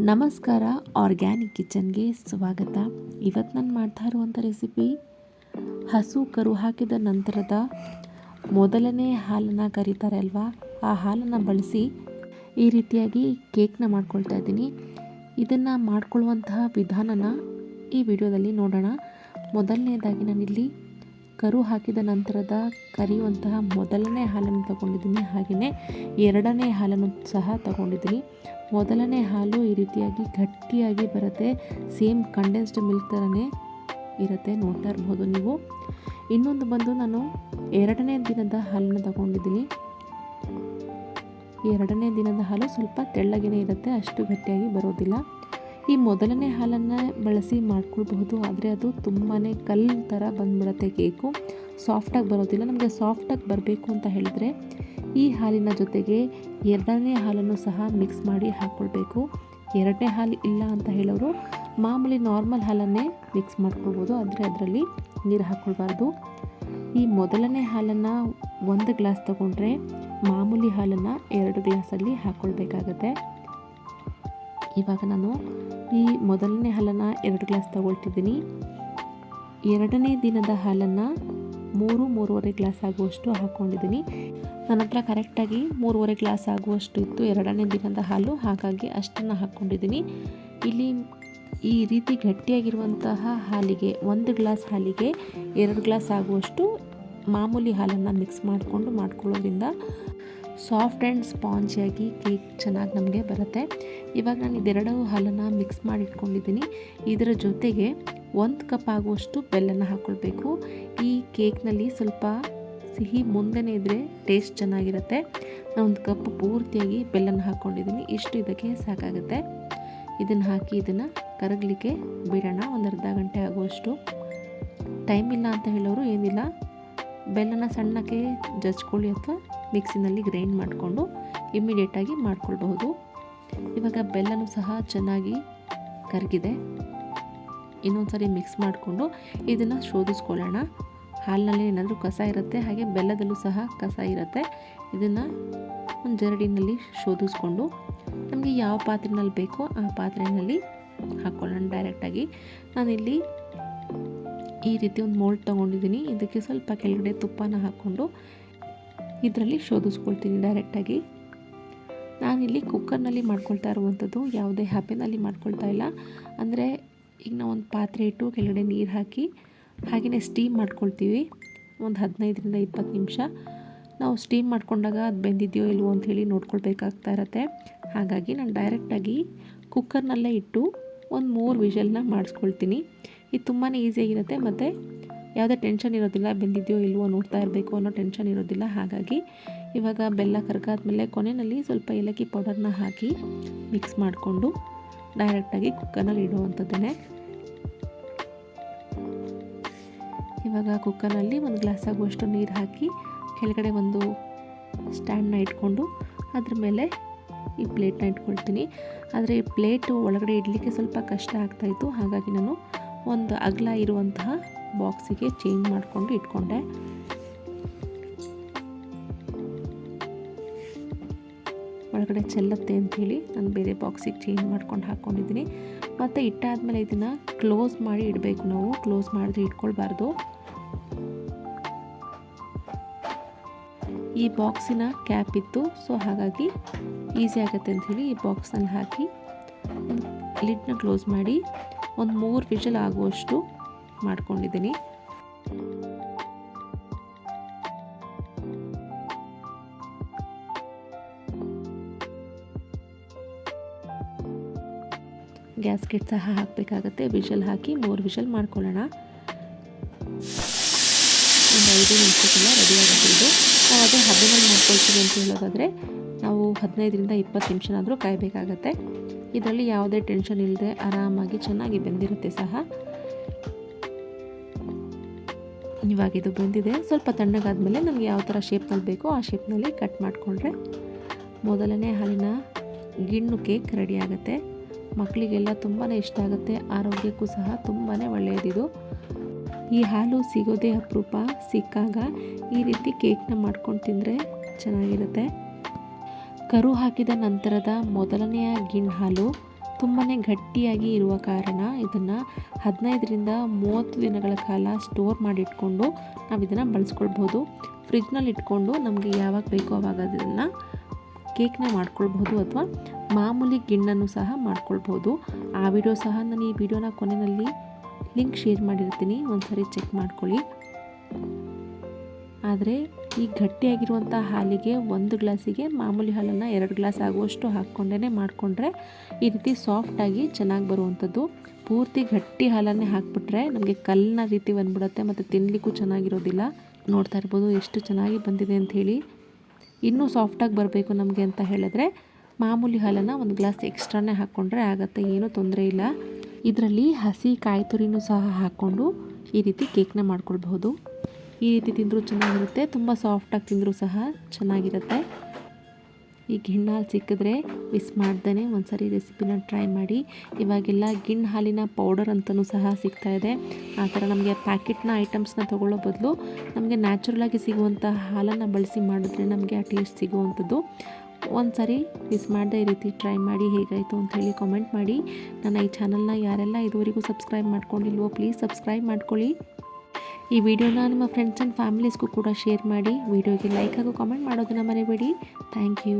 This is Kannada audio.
ನಮಸ್ಕಾರ, ಆರ್ಗ್ಯಾನಿಕ್ ಕಿಚನ್ಗೆ ಸ್ವಾಗತ. ಇವತ್ತು ನಾನು ಮಾಡ್ತಾ ಇರುವಂಥ ರೆಸಿಪಿ, ಹಸು ಕರು ಹಾಕಿದ ನಂತರದ ಮೊದಲನೇ ಹಾಲನ್ನು ಕರೀತಾರೆ ಅಲ್ವಾ? ಆ ಹಾಲನ್ನು ಬಳಸಿ ಈ ರೀತಿಯಾಗಿ ಕೇಕ್ನ ಮಾಡ್ಕೊಳ್ತಾ ಇದ್ದೀನಿ. ಇದನ್ನು ಮಾಡ್ಕೊಳ್ಳುವಂತಹ ವಿಧಾನನ ಈ ವಿಡಿಯೋದಲ್ಲಿ ನೋಡೋಣ. ಮೊದಲನೇದಾಗಿ ನಾನಿಲ್ಲಿ ಕರು ಹಾಕಿದ ನಂತರದ ಕರೆಯುವಂತಹ ಮೊದಲನೇ ಹಾಲನ್ನು ತಗೊಂಡಿದ್ದೀನಿ. ಹಾಗೆಯೇ ಎರಡನೇ ಹಾಲನ್ನು ಸಹ ತಗೊಂಡಿದ್ದೀನಿ. ಮೊದಲನೇ ಹಾಲು ಈ ರೀತಿಯಾಗಿ ಗಟ್ಟಿಯಾಗಿ ಬರುತ್ತೆ. ಸೇಮ್ ಕಂಡೆನ್ಸ್ಡ್ ಮಿಲ್ಕ್ ಥರನೇ ಇರುತ್ತೆ. ನೋಡ್ತಾ ಇರ್ಬೋದು ನೀವು. ಇನ್ನೊಂದು ಬಂದು ನಾನು ಎರಡನೇ ದಿನದ ಹಾಲನ್ನು ತಗೊಂಡಿದ್ದೀನಿ. ಎರಡನೇ ದಿನದ ಹಾಲು ಸ್ವಲ್ಪ ತೆಳ್ಳಗೇ ಇರುತ್ತೆ. ಅಷ್ಟು ಗಟ್ಟಿಯಾಗಿ ಬರೋದಿಲ್ಲ. ಈ ಮೊದಲನೇ ಹಾಲನ್ನು ಬಳಸಿ ಮಾಡ್ಕೊಳ್ಬಹುದು, ಆದರೆ ಅದು ತುಂಬಾ ಕಲ್ಲು ಥರ ಬಂದ್ಬಿಡುತ್ತೆ ಕೇಕು. ಸಾಫ್ಟಾಗಿ ಬರೋದಿಲ್ಲ. ನಮಗೆ ಸಾಫ್ಟಾಗಿ ಬರಬೇಕು ಅಂತ ಹೇಳಿದ್ರೆ ಈ ಹಾಲಿನ ಜೊತೆಗೆ ಎರಡನೇ ಹಾಲನ್ನು ಸಹ ಮಿಕ್ಸ್ ಮಾಡಿ ಹಾಕ್ಕೊಳ್ಬೇಕು. ಎರಡನೇ ಹಾಲು ಇಲ್ಲ ಅಂತ ಹೇಳೋರು ಮಾಮೂಲಿ ನಾರ್ಮಲ್ ಹಾಲನ್ನೇ ಮಿಕ್ಸ್ ಮಾಡ್ಕೊಳ್ಬೋದು, ಆದರೆ ಅದರಲ್ಲಿ ನೀರು ಹಾಕ್ಕೊಳ್ಬಾರ್ದು. ಈ ಮೊದಲನೇ ಹಾಲನ್ನು ಒಂದು ಗ್ಲಾಸ್ ತಗೊಂಡ್ರೆ ಮಾಮೂಲಿ ಹಾಲನ್ನು ಎರಡು ಗ್ಲಾಸಲ್ಲಿ ಹಾಕ್ಕೊಳ್ಬೇಕಾಗತ್ತೆ. ಇವಾಗ ನಾನು ಈ ಮೊದಲನೇ ಹಾಲನ್ನು ಎರಡು ಗ್ಲಾಸ್ ತಗೊಳ್ತಿದ್ದೀನಿ. ಎರಡನೇ ದಿನದ ಹಾಲನ್ನು ಮೂರು, ಮೂರುವರೆ ಗ್ಲಾಸ್ ಆಗುವಷ್ಟು ಹಾಕ್ಕೊಂಡಿದ್ದೀನಿ ನನ್ನ ಹತ್ರ ಕರೆಕ್ಟಾಗಿ ಮೂರುವರೆ ಗ್ಲಾಸ್ ಆಗುವಷ್ಟು ಇತ್ತು. ಎರಡನೇ ದಿನದ ಹಾಲು, ಹಾಗಾಗಿ ಅಷ್ಟನ್ನು ಹಾಕ್ಕೊಂಡಿದ್ದೀನಿ ಇಲ್ಲಿ ಈ ರೀತಿ ಗಟ್ಟಿಯಾಗಿರುವಂತಹ ಹಾಲಿಗೆ, ಒಂದು ಗ್ಲಾಸ್ ಹಾಲಿಗೆ ಎರಡು ಗ್ಲಾಸ್ ಆಗುವಷ್ಟು ಮಾಮೂಲಿ ಹಾಲನ್ನು ಮಿಕ್ಸ್ ಮಾಡಿಕೊಂಡು ಮಾಡ್ಕೊಳ್ಳೋದ್ರಿಂದ ಸಾಫ್ಟ್ ಆ್ಯಂಡ್ ಸ್ಪಾಂಜಿಯಾಗಿ ಕೇಕ್ ಚೆನ್ನಾಗಿ ನಮಗೆ ಬರುತ್ತೆ. ಇವಾಗ ನಾನು ಇದೆರಡು ಹಾಲನ್ನು ಮಿಕ್ಸ್ ಮಾಡಿ ಇಟ್ಕೊಂಡಿದ್ದೀನಿ ಇದರ ಜೊತೆಗೆ ಒಂದು ಕಪ್ ಆಗುವಷ್ಟು ಬೆಲ್ಲನ ಹಾಕ್ಕೊಳ್ಬೇಕು ಈ ಕೇಕ್ನಲ್ಲಿ ಸ್ವಲ್ಪ ಸಿಹಿ ಮುಂದೆನೇ ಇದ್ದರೆ ಟೇಸ್ಟ್ ಚೆನ್ನಾಗಿರುತ್ತೆ. ನಾನು ಒಂದು ಕಪ್ ಪೂರ್ತಿಯಾಗಿ ಬೆಲ್ಲನ ಹಾಕ್ಕೊಂಡಿದ್ದೀನಿ ಇಷ್ಟು ಇದಕ್ಕೆ ಸಾಕಾಗುತ್ತೆ. ಇದನ್ನು ಹಾಕಿ ಇದನ್ನು ಕರಗಲಿಕ್ಕೆ ಬಿಡೋಣ. ಒಂದು ಅರ್ಧ ಗಂಟೆ ಆಗುವಷ್ಟು. ಟೈಮ್ ಇಲ್ಲ ಅಂತ ಹೇಳೋರು ಏನಿಲ್ಲ. ಬೆಲ್ಲನ ಸಣ್ಣಕ್ಕೆ ಜಜ್ಕೊಳ್ಳಿ ಅಥವಾ ಮಿಕ್ಸಿನಲ್ಲಿ ಗ್ರೈಂಡ್ ಮಾಡಿಕೊಂಡು ಇಮ್ಮಿಡಿಯೇಟಾಗಿ ಮಾಡ್ಕೊಳ್ಬಹುದು. ಇವಾಗ ಬೆಲ್ಲನೂ ಸಹ ಚೆನ್ನಾಗಿ ಕರಗಿದೆ. ಇನ್ನೊಂದು ಸಾರಿ ಮಿಕ್ಸ್ ಮಾಡಿಕೊಂಡು ಇದನ್ನು ಶೋಧಿಸ್ಕೊಳ್ಳೋಣ. ಹಾಲಿನಲ್ಲಿ ಏನಾದರೂ ಕಸ ಇರುತ್ತೆ, ಹಾಗೆ ಬೆಲ್ಲದಲ್ಲೂ ಸಹ ಕಸ ಇರುತ್ತೆ. ಇದನ್ನು ಒಂದು ಜರಡಿನಲ್ಲಿ ಶೋಧಿಸ್ಕೊಂಡು ನಮಗೆ ಯಾವ ಪಾತ್ರೆನಲ್ಲಿ ಬೇಕೋ ಆ ಪಾತ್ರೆಯಲ್ಲಿ ಹಾಕ್ಕೊಳ್ಳೋಣ ಡೈರೆಕ್ಟಾಗಿ ನಾನಿಲ್ಲಿ ಈ ರೀತಿ ಒಂದು ಮೋಲ್ಡ್ ತೊಗೊಂಡಿದ್ದೀನಿ. ಇದಕ್ಕೆ ಸ್ವಲ್ಪ ಕೆಳಗಡೆ ತುಪ್ಪನ ಹಾಕ್ಕೊಂಡು ಇದರಲ್ಲಿ ಶೋಧಿಸ್ಕೊಳ್ತೀನಿ ಡೈರೆಕ್ಟಾಗಿ. ನಾನಿಲ್ಲಿ ಕುಕ್ಕರ್ನಲ್ಲಿ ಮಾಡ್ಕೊಳ್ತಾ ಇರುವಂಥದ್ದು, ಯಾವುದೇ ಹ್ಯಾಪಿನಲ್ಲಿ ಮಾಡ್ಕೊಳ್ತಾ ಇಲ್ಲ. ಅಂದರೆ ಈಗ ನಾವು ಒಂದು ಪಾತ್ರೆ ಇಟ್ಟು ಕೆಳಗಡೆ ನೀರು ಹಾಕಿ ಹಾಗೆಯೇ ಸ್ಟೀಮ್ ಮಾಡ್ಕೊಳ್ತೀವಿ. ಒಂದು ಹದಿನೈದರಿಂದ ಇಪ್ಪತ್ತು ನಿಮಿಷ. ನಾವು ಸ್ಟೀಮ್ ಮಾಡ್ಕೊಂಡಾಗ ಅದು ಬೆಂದಿದೆಯೋ ಇಲ್ವೋ ಅಂಥೇಳಿ ನೋಡ್ಕೊಳ್ಬೇಕಾಗ್ತಾ ಇರತ್ತೆ. ಹಾಗಾಗಿ ನಾನು ಡೈರೆಕ್ಟಾಗಿ ಕುಕ್ಕರ್ನಲ್ಲೇ ಇಟ್ಟು ಒಂದು ಮೂರು ವಿಷಲ್ನ ಮಾಡಿಸ್ಕೊಳ್ತೀನಿ. ಇದು ತುಂಬಾ ಈಸಿಯಾಗಿರುತ್ತೆ ಮತ್ತು ಯಾವುದೇ ಟೆನ್ಷನ್ ಇರೋದಿಲ್ಲ, ಬೆಂದಿದೆಯೋ ಇಲ್ವೋ ನೋಡ್ತಾ ಇರಬೇಕು ಅನ್ನೋ ಟೆನ್ಷನ್ ಇರೋದಿಲ್ಲ. ಹಾಗಾಗಿ ಇವಾಗ ಬೆಲ್ಲ ಕರ್ಗಾದ್ಮೇಲೆ ಕೊನೆಯಲ್ಲಿ ಸ್ವಲ್ಪ ಏಲಕ್ಕಿ ಪೌಡರ್ನ ಹಾಕಿ ಮಿಕ್ಸ್ ಮಾಡಿಕೊಂಡು ಡೈರೆಕ್ಟಾಗಿ ಕುಕ್ಕರ್ನಲ್ಲಿ ಇಡುವಂಥದ್ದೇ ಇವಾಗ ಕುಕ್ಕರ್ನಲ್ಲಿ ಒಂದು ಗ್ಲಾಸ್ ಆಗುವಷ್ಟು ನೀರು ಹಾಕಿ ಕೆಳಗಡೆ ಒಂದು ಸ್ಟ್ಯಾಂಡ್ನ ಇಟ್ಕೊಂಡು ಅದ್ರ ಮೇಲೆ ಈ ಪ್ಲೇಟ್ನ ಇಟ್ಕೊಳ್ತೀನಿ. ಆದರೆ ಈ ಪ್ಲೇಟು ಒಳಗಡೆ ಇಡಲಿಕ್ಕೆ ಸ್ವಲ್ಪ ಕಷ್ಟ ಆಗ್ತಾಯಿತ್ತು ಹಾಗಾಗಿ ನಾನು ಒಂದು ಅಗಲ ಇರುವಂತಹ ಬಾಕ್ಸಿಗೆ ಚೇಂಜ್ ಮಾಡಿಕೊಂಡು ಇಟ್ಕೊಂಡೆ. ಒಳಗಡೆ ಚೆಲ್ಲತ್ತೆ ಅಂಥೇಳಿ ನಾನು ಬೇರೆ ಬಾಕ್ಸಿಗೆ ಚೇಂಜ್ ಮಾಡ್ಕೊಂಡು ಹಾಕ್ಕೊಂಡಿದ್ದೀನಿ. ಮತ್ತು ಇಟ್ಟಾದಮೇಲೆ ಇದನ್ನು ಕ್ಲೋಸ್ ಮಾಡಿ ಇಡಬೇಕು ನಾವು. ಕ್ಲೋಸ್ ಮಾಡಿದ್ರೆ ಇಟ್ಕೊಳ್ಬಾರ್ದು. ಈ ಬಾಕ್ಸಿನ ಕ್ಯಾಪ್ ಇತ್ತು. ಸೊ ಹಾಗಾಗಿ ಈಸಿ ಆಗುತ್ತೆ ಅಂಥೇಳಿ ಈ ಬಾಕ್ಸ್ನಲ್ಲಿ ಹಾಕಿ ಲಿಡ್ನ ಕ್ಲೋಸ್ ಮಾಡಿ ಒಂದು ಮೂರು ವಿಷಲ್ ಆಗುವಷ್ಟು ಮಾಡ್ಕೊಂಡಿದ್ದೀನಿ. ಗ್ಯಾಸ್ಕೆಟ್ ಸಹ ಹಾಕಬೇಕಾಗತ್ತೆ. ವಿಷಲ್ ಹಾಕಿ ಮೂರು ವಿಷಲ್ ಮಾಡ್ಕೊಳ್ಳೋಣ. ಒಂದು ಐದು ನಿಮಿಷಕ್ಕೆಲ್ಲ ರೆಡಿಯಾಗುತ್ತೆ ಇದು ನಾವು ಅದೇ ಹಬ್ಬದಲ್ಲಿ ಮಾಡ್ಕೊಳ್ತೀವಿ ಅಂತ ಹೇಳೋದಾದರೆ, ನಾವು ಹದಿನೈದರಿಂದ ಇಪ್ಪತ್ತು ನಿಮಿಷನಾದರೂ ಕಾಯಬೇಕಾಗತ್ತೆ. ಇದರಲ್ಲಿ ಯಾವುದೇ ಟೆನ್ಷನ್ ಇಲ್ಲದೆ ಆರಾಮಾಗಿ ಚೆನ್ನಾಗಿ ಬೆಂದಿರುತ್ತೆ ಸಹ. ಇವಾಗ ಇದು ಬಂದಿದೆ. ಸ್ವಲ್ಪ ತಣ್ಣಗಾದ್ಮೇಲೆ ನಮಗೆ ಯಾವ ಥರ ಶೇಪ್ನಲ್ಲಿ ಬೇಕೋ ಆ ಶೇಪ್ನಲ್ಲಿ ಕಟ್ ಮಾಡಿಕೊಂಡ್ರೆ ಮೊದಲನೇ ಹಾಲಿನ ಗಿಣ್ಣು ಕೇಕ್ ರೆಡಿ ಆಗುತ್ತೆ. ಮಕ್ಕಳಿಗೆಲ್ಲ ತುಂಬಾ ಇಷ್ಟ ಆಗುತ್ತೆ. ಆರೋಗ್ಯಕ್ಕೂ ಸಹ ತುಂಬಾ ಒಳ್ಳೆಯದಿದು. ಈ ಹಾಲು ಸಿಗೋದೇ ಅಪರೂಪ. ಸಿಕ್ಕಾಗ ಈ ರೀತಿ ಕೇಕ್ನ ಮಾಡ್ಕೊಂಡು ತಿಂದರೆ ಚೆನ್ನಾಗಿರುತ್ತೆ. ಕರು ಹಾಕಿದ ನಂತರದ ಮೊದಲನೆಯ ಗಿಣ್ಣು ಹಾಲು ತುಂಬಾ ಗಟ್ಟಿಯಾಗಿ ಇರುವ ಕಾರಣ ಇದನ್ನು ಹದಿನೈದರಿಂದ ಮೂವತ್ತು ದಿನಗಳ ಕಾಲ ಸ್ಟೋರ್ ಮಾಡಿಟ್ಕೊಂಡು ನಾವು ಇದನ್ನು ಬಳಸ್ಕೊಳ್ಬೋದು ಫ್ರಿಜ್ನಲ್ಲಿ ಇಟ್ಕೊಂಡು ನಮಗೆ ಯಾವಾಗ ಬೇಕೋ ಆವಾಗ ಅದನ್ನು ಕೇಕ್ನ ಮಾಡ್ಕೊಳ್ಬೋದು ಅಥವಾ ಮಾಮೂಲಿ ಗಿಣ್ಣನ್ನು ಸಹ ಮಾಡ್ಕೊಳ್ಬೋದು. ಆ ವಿಡಿಯೋ ಸಹ ನಾನು ಈ ವಿಡಿಯೋನ ಕೊನೆಯಲ್ಲಿ ಲಿಂಕ್ ಶೇರ್ ಮಾಡಿರ್ತೀನಿ. ಒಂದ್ಸರಿ ಚೆಕ್ ಮಾಡ್ಕೊಳ್ಳಿ. ಆದರೆ ಈ ಗಟ್ಟಿಯಾಗಿರುವಂಥ ಹಾಲಿಗೆ ಒಂದು ಗ್ಲಾಸಿಗೆ ಮಾಮೂಲಿ ಹಾಲನ್ನು ಎರಡು ಗ್ಲಾಸ್ ಆಗುವಷ್ಟು ಹಾಕ್ಕೊಂಡೇ ಮಾಡಿಕೊಂಡ್ರೆ ಈ ರೀತಿ ಸಾಫ್ಟಾಗಿ ಚೆನ್ನಾಗಿ ಬರುವಂಥದ್ದು. ಪೂರ್ತಿ ಗಟ್ಟಿ ಹಾಲನ್ನೇ ಹಾಕ್ಬಿಟ್ರೆ ನಮಗೆ ಕಲ್ಲಿನ ರೀತಿ ಬಂದ್ಬಿಡುತ್ತೆ ಮತ್ತು ತಿನ್ನಲಿಕ್ಕೂ ಚೆನ್ನಾಗಿರೋದಿಲ್ಲ. ನೋಡ್ತಾ ಇರ್ಬೋದು ಎಷ್ಟು ಚೆನ್ನಾಗಿ ಬಂದಿದೆ ಅಂಥೇಳಿ ಇನ್ನೂ ಸಾಫ್ಟಾಗಿ ಬರಬೇಕು ನಮಗೆ ಅಂತ ಹೇಳಿದ್ರೆ ಮಾಮೂಲಿ ಹಾಲನ್ನು ಒಂದು ಗ್ಲಾಸ್ ಎಕ್ಸ್ಟ್ರಾನೇ ಹಾಕ್ಕೊಂಡ್ರೆ ಆಗುತ್ತೆ, ಏನೂ ತೊಂದರೆ ಇಲ್ಲ. ಇದರಲ್ಲಿ ಹಸಿ ಕಾಯಿ ತುರಿನೂ ಸಹ ಹಾಕ್ಕೊಂಡು ಈ ರೀತಿ ಕೇಕ್ನ ಮಾಡ್ಕೊಳ್ಬಹುದು. ಈ ರೀತಿ ತಿಂದರೂ ಚೆನ್ನಾಗಿರುತ್ತೆ. ತುಂಬ ಸಾಫ್ಟಾಗಿ ತಿಂದರೂ ಸಹ ಚೆನ್ನಾಗಿರುತ್ತೆ. ಈ ಗಿಣ್ಣ ಹಾಲು ಸಿಕ್ಕಿದ್ರೆ ಮಿಸ್ ಮಾಡ್ದೇ ಒಂದ್ಸರಿ ರೆಸಿಪಿನ ಟ್ರೈ ಮಾಡಿ. ಇವಾಗೆಲ್ಲ ಗಿಣ್ಣು ಹಾಲಿನ ಪೌಡರ್ ಅಂತಲೂ ಸಹ ಸಿಗ್ತಾ ಇದೆ. ಆ ಥರ ನಮಗೆ ಪ್ಯಾಕೆಟ್ನ ಐಟಮ್ಸ್ನ ತೊಗೊಳ್ಳೋ ಬದಲು ನಮಗೆ ನ್ಯಾಚುರಲಾಗಿ ಸಿಗುವಂಥ ಹಾಲನ್ನು ಬಳಸಿ ಮಾಡಿದ್ರೆ ನಮಗೆ ಆ ಟೇಸ್ಟ್ ಸಿಗುವಂಥದ್ದು. ಒಂದು ಸಾರಿ ಮಿಸ್ ಮಾಡದೆ ಈ ರೀತಿ ಟ್ರೈ ಮಾಡಿ ಹೇಗಾಯಿತು ಅಂತ ಹೇಳಿ ಕಾಮೆಂಟ್ ಮಾಡಿ. ನನ್ನ ಈ ಚಾನಲ್ನ ಯಾರೆಲ್ಲ ಇದುವರೆಗೂ ಸಬ್ಸ್ಕ್ರೈಬ್ ಮಾಡ್ಕೊಂಡಿಲ್ವೋ ಪ್ಲೀಸ್ ಸಬ್ಸ್ಕ್ರೈಬ್ ಮಾಡ್ಕೊಳ್ಳಿ. ಈ ವಿಡಿಯೋನ ನಿಮ್ಮ ಫ್ರೆಂಡ್ಸ್ ಆ್ಯಂಡ್ ಫ್ಯಾಮಿಲೀಸ್ಗೂ ಕೂಡ ಶೇರ್ ಮಾಡಿ. ವಿಡಿಯೋಗೆ ಲೈಕ್ ಹಾಗೂ ಕಾಮೆಂಟ್ ಮಾಡೋದನ್ನು ಮರಿಬೇಡಿ. Thank you